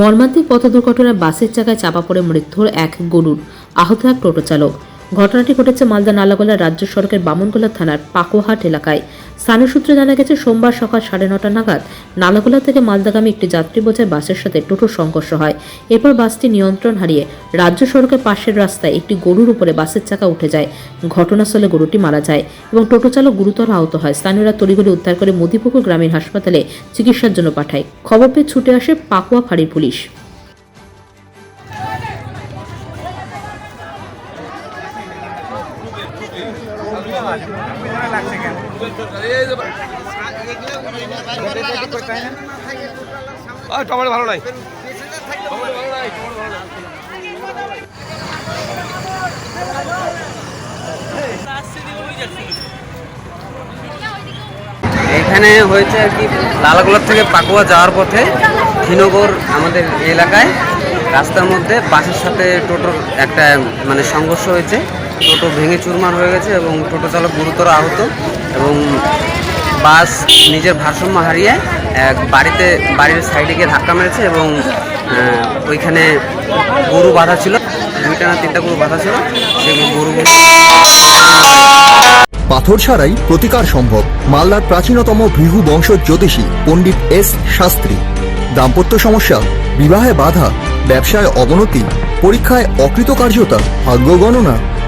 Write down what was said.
মর্মান্তিক পথ দুর্ঘটনায় বাসের চাকায় চাপা পড়ে মৃত্যুর এক গরুর। আহত এক টোটো চালক ঘটনাটি ঘটেছে মালদা নালাগোলা রাজ্য সড়কের বামনগোলা থানার পাকোহাট এলাকায়। স্থানীয় সূত্রে জানা গেছে, সোমবার সকাল সাড়ে নটা নাগাদ নালাগোলা থেকে মালদাগামী একটি যাত্রী বোঝায় বাসের সাথে টোটোর সংঘর্ষ হয়। এরপর বাসটি নিয়ন্ত্রণ হারিয়ে রাজ্য সড়কের পাশের রাস্তায় একটি গরুর উপরে বাসের চাকা উঠে যায়। ঘটনাস্থলে গরুটি মারা যায় এবং টোটো চালক গুরুতর আহত হয়। স্থানীয়রা তড়িঘড়ি উদ্ধার করে মদিপুকুর গ্রামীণ হাসপাতালে চিকিৎসার জন্য পাঠায়। খবর পেয়ে ছুটে আসে পাকুয়া ফাঁড়ির পুলিশ। টমেটো ভালো নাই। এখানে হয়েছে আর কি, লালাগোলার থেকে পাকুয়া যাওয়ার পথে খিনগর আমাদের এলাকায়, রাস্তার মধ্যে বাসের সাথে টোটোর একটা মানে সংঘর্ষ হয়েছে। টোটো ভেঙে চুরমার হয়ে গেছে এবং টোটো চালক গুরুতর আহত এবং বাস নিজের ভারসাম্য হারিয়ে এক বাড়িতে, বাড়ির সাইডে গিয়ে ধাক্কা মেরেছে এবং ওইখানে গরু বাঁধা ছিল। দুইটা না তিনটা গরু বাঁধা ছিল। সেই গরুগুলো পাথর ছাড়াই প্রতিকার সম্ভব মালদার প্রাচীনতম ভৃহু বংশ জ্যোতিষী পণ্ডিত এস শাস্ত্রী। দাম্পত্য সমস্যা, বিবাহে বাধা, ব্যবসায় অবনতি, পরীক্ষায় অকৃতকার্যতা, ভাগ্য গণনা